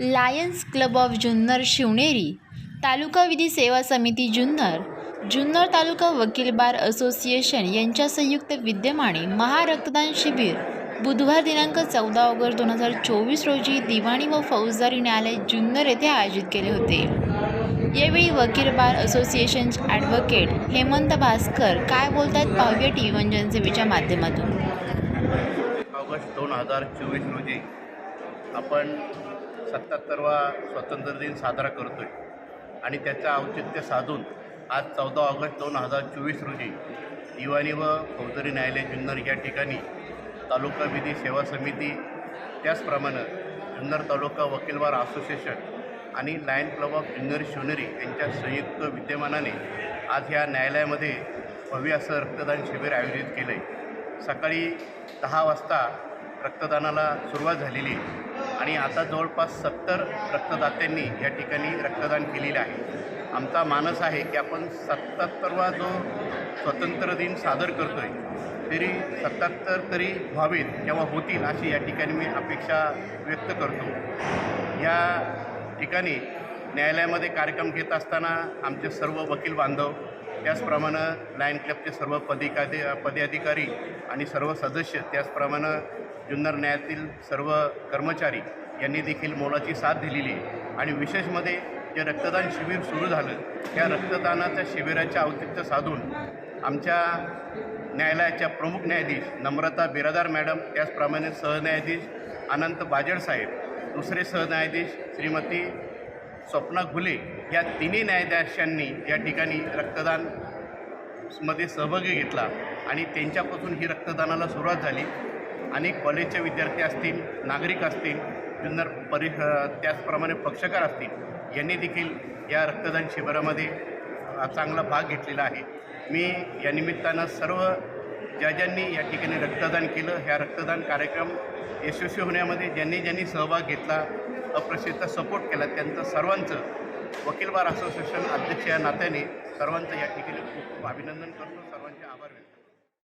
Lions club of Junnar Shivneri taluka विधी सेवा समिती जुन्नर जुन्नर तालुका वकील बार असोसिएशन यांच्या संयुक्त विद्यमाने महारक्तदान शिबिर बुधवार दिनांक चौदा ऑगस्ट दोन हजार चोवीस रोजी दिवाणी व फौजदारी न्यायालय जुन्नर येथे आयोजित केले होते. यावेळी वकील bar association advocate Hemant Bhaskar काय बोलतात पाहूया टी व्ही वन जनसेवेच्या माध्यमातून? ऑगस्ट दोन हजार चोवीस रोजी आपण सत्याहत्तरवा स्वातंत्र्य दिन साजरा करतो आहे आणि त्याचं औचित्य साधून आज चौदा ऑगस्ट दोन हजार चोवीस रोजी दिवाणी व फौजदारी न्यायालय जुन्नर या ठिकाणी तालुका विधी सेवा समिती त्याचप्रमाणे जुन्नर तालुका वकीलवार असोसिएशन आणि lion club of Junnar Shivneri यांच्या संयुक्त विद्यमानाने आज ह्या न्यायालयामध्ये भव्य असं रक्तदान शिबिर आयोजित केलं आहे सकाळी दहा वाजता रक्तदानाला सुरुवात झालेली आहे. आणि आता जवळपास सत्तर रक्तदात्यांनी या ठिकाणी रक्तदान केलेलं आहे. आमचा मानस आहे की आपण सत्याहत्तरवा जो स्वतंत्र दिन सादर करतो आहे तरी सत्याहत्तर तरी व्हावेत किंवा होतील अशी या ठिकाणी मी अपेक्षा व्यक्त करतो. या ठिकाणी न्यायालयामध्ये कार्यक्रम घेत असताना आमचे सर्व वकील बांधव त्याचप्रमाणे लायन क्लबचे सर्व पदिकाधी पदाधिकारी आणि सर्व सदस्य त्याचप्रमाणे जुन्नर न्यायातील सर्व कर्मचारी यांनी देखील मोलाची साथ दिलेली आहे. आणि विशेषमध्ये जे रक्तदान शिबिर सुरू झालं त्या रक्तदानाच्या शिबिराचे औचित्य साधून आमच्या न्यायालयाच्या प्रमुख न्यायाधीश नम्रता बिरादार मॅडम त्याचप्रमाणे सहन्यायाधीश अनंत बाजेड साहेब दुसरे सहन्यायाधीश श्रीमती स्वप्ना घुले या तिन्ही न्यायाधीशांनी या ठिकाणी रक्तदानमध्ये सहभागी घेतला आणि त्यांच्यापासून ही रक्तदानाला सुरुवात झाली. अनेक कॉलेजचे विद्यार्थी असतील नागरिक असतील जुन्नर परि त्याचप्रमाणे पक्षकार असतील यांनी देखील या रक्तदान शिबिरामध्ये चांगला भाग घेतलेला आहे. मी या निमित्तानं सर्व ज्या ज्यांनी या ठिकाणी रक्तदान केलं ह्या रक्तदान कार्यक्रम यशस्वी होण्यामध्ये ज्यांनी ज्यांनी सहभाग घेतला अप्रसिद्ध सपोर्ट केला त्यांचं सर्वांचं वकील बार असोसिएशन अध्यक्ष या नात्याने सर्वांचं या ठिकाणी खूप खूप अभिनंदन करतो. सर्वांचे आभार व्यक्त